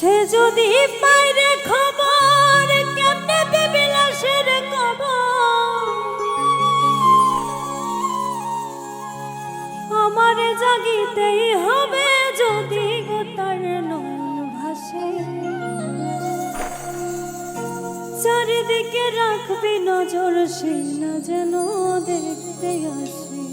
সে যদি পাইরে খবর, কেমনে দেবে লাশের কবর? আমারে জাগিতেই হবে যদি গো তার নয়ন ভাসে। চারিদিকে রাখবি নজর সে না যেন দেখতে আসে।